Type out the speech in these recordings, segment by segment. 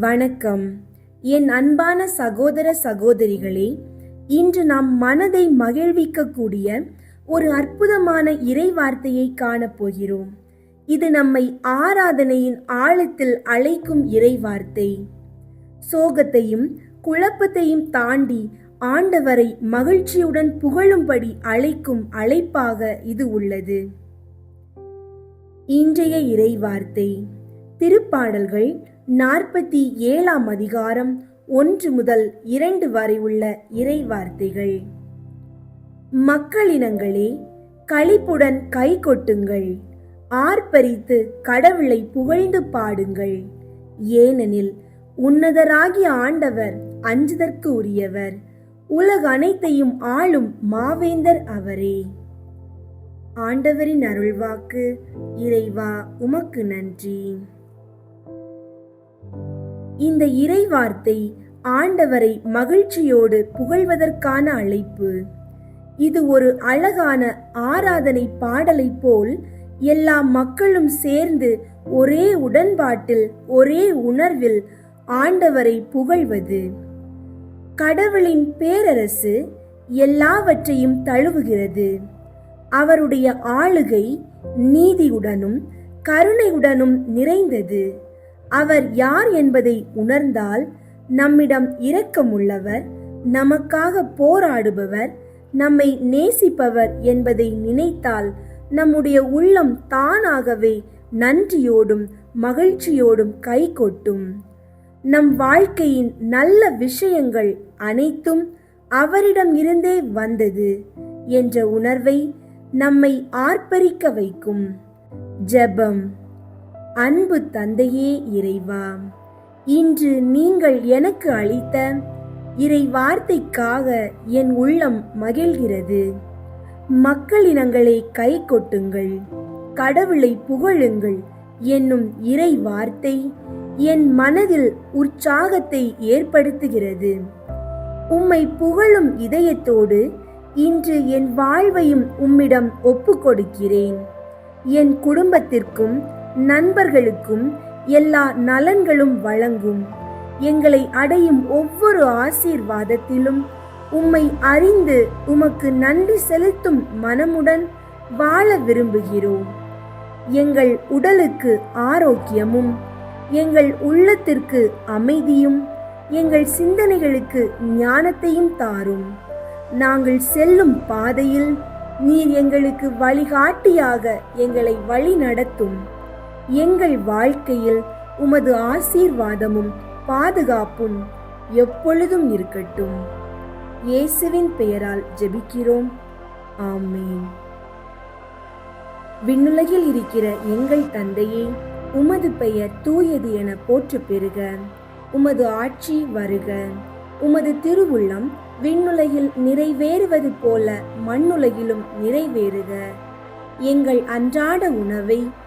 வணக்கம். என் அன்பான சகோதர சகோதரிகளே இன்று நாம் மனதை மகிழ்விக்கக்கூடிய ஒரு அற்புதமான இறை வார்த்தையை காணப்போகிறோம் இது நம்மை ஆராதனையின் ஆழத்தில் அழைக்கும் இறை வார்த்தை சோகத்தையும் குழப்பத்தையும் தாண்டி ஆண்டவரை மகிழ்ச்சியுடன் புகழும்படி அழைக்கும் அழைப்பாக இது உள்ளது. இன்றைய இறை வார்த்தை திருப்பாடல்கள் நாற்பத்தி ஏழாம் அதிகாரம் ஒன்று முதல் இரண்டு வரை உள்ள இறை வார்த்தைகள் மக்களினங்களே களிப்புடன் கை கொட்டுங்கள். ஆர்ப்பரித்து கடவுளை புகழ்ந்து பாடுங்கள். ஏனெனில் உன்னதராகிய ஆண்டவர் அஞ்சுதற்கு உரியவர். உலக அனைத்தையும் ஆளும் மாவேந்தர் அவரே. ஆண்டவரின் அருள்வாக்கு இறைவா உமக்கு நன்றி. இந்த இறை வார்த்தை ஆண்டவரை மகிழ்ச்சியோடு புகழ்வதற்கான அழைப்பு. இது ஒரு அழகான ஆராதனை பாடலை போல் எல்லா மக்களும் சேர்ந்து ஒரே உடன்பாட்டில் ஒரே உணர்வில் ஆண்டவரை புகழ்வது. கடவுளின் பேரரசு எல்லாவற்றையும் தழுவுகிறது. அவருடைய ஆளுகை நீதியுடனும் கருணையுடனும் நிறைந்தது. அவர் யார் என்பதை உணர்ந்தால் நம்மிடம் இரக்கமுள்ளவர் நமக்காக போராடுபவர் நம்மை நேசிப்பவர் என்பதை நினைத்தால் நம்முடைய உள்ளம் தானாகவே நன்றியோடும் மகிழ்ச்சியோடும் கை கொட்டும். நம் வாழ்க்கையின் நல்ல விஷயங்கள் அனைத்தும் அவரிடம் இருந்தே வந்தது என்ற உணர்வை நம்மை ஆர்ப்பரிக்க வைக்கும். ஜெபம். அன்பு தந்தையே இறைவா இன்று நீங்கள் எனக்கு அளித்த இறை வார்த்தைக்காக என் உள்ளம் மகிழ்கிறது. மக்களினங்களை கை கொட்டுங்கள் கடவுளை புகழுங்கள் என்னும் இறை வார்த்தை என் மனதில் உற்சாகத்தை ஏற்படுத்துகிறது. உம்மை புகழும் இதயத்தோடு இன்று என் வாழ்வையும் உம்மிடம் ஒப்புக்கொடுக்கிறேன். என் குடும்பத்திற்கும் நண்பர்களுக்கும் எல்லா நலன்களும் வழங்கும். எங்களை அடையும் ஒவ்வொரு ஆசீர்வாதத்திலும் உம்மை அறிந்து உமக்கு நன்றி செலுத்தும் மனமுடன் வாழ விரும்புகிறோம். எங்கள் உடலுக்கு ஆரோக்கியமும் எங்கள் உள்ளத்திற்கு அமைதியும் எங்கள் சிந்தனைகளுக்கு ஞானத்தையும் தாரும். நாங்கள் செல்லும் பாதையில் நீர் எங்களுக்கு வழிகாட்டியாக எங்களை வழி நடத்தும் எங்கள் வாழ்க்கையில் உமது ஆசீர்வாதமும் பாதுகாப்பும் எப்பொழுதும் இருக்கட்டும். இயேசுவின் பெயரால் ஜெபிக்கிறோம். ஆமேன். விண்ணுலகில் இருக்கிற எங்கள் தந்தையே உமது பெயர் தூயது என போற்று பெறுக. உமது ஆட்சி வருக. உமது திருவுள்ளம் விண்ணுலகில் நிறைவேறுவது போல மண்ணுலகிலும் நிறைவேறுக. எங்கள் அன்றாட உணவை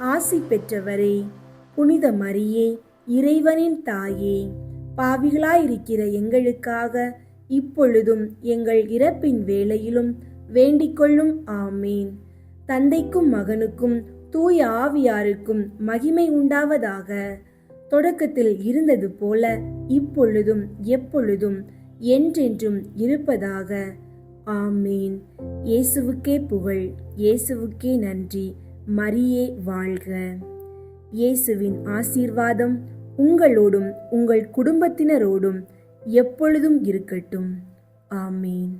ஆசி பெற்றவரே புனித மரியே இறைவனின் தாயே பாவிகளாயிருக்கிற எங்களுக்காக இப்பொழுதும் எங்கள் இறப்பின் வேளையிலும் வேண்டிக்கொள்ளும் ஆமேன். தந்தைக்கும் மகனுக்கும் தூய ஆவியாருக்கும் மகிமை உண்டாவதாக. தொடக்கத்தில் இருந்தது போல இப்பொழுதும் எப்பொழுதும் என்றென்றும் இருப்பதாக. ஆமேன். இயேசுவுக்கே புகழ் இயேசுவுக்கே நன்றி. மரியே வாழ்க. இயேசுவின் ஆசீர்வாதம் உங்களோடும் உங்கள் குடும்பத்தினரோடும் எப்பொழுதும் இருக்கட்டும். ஆமேன்.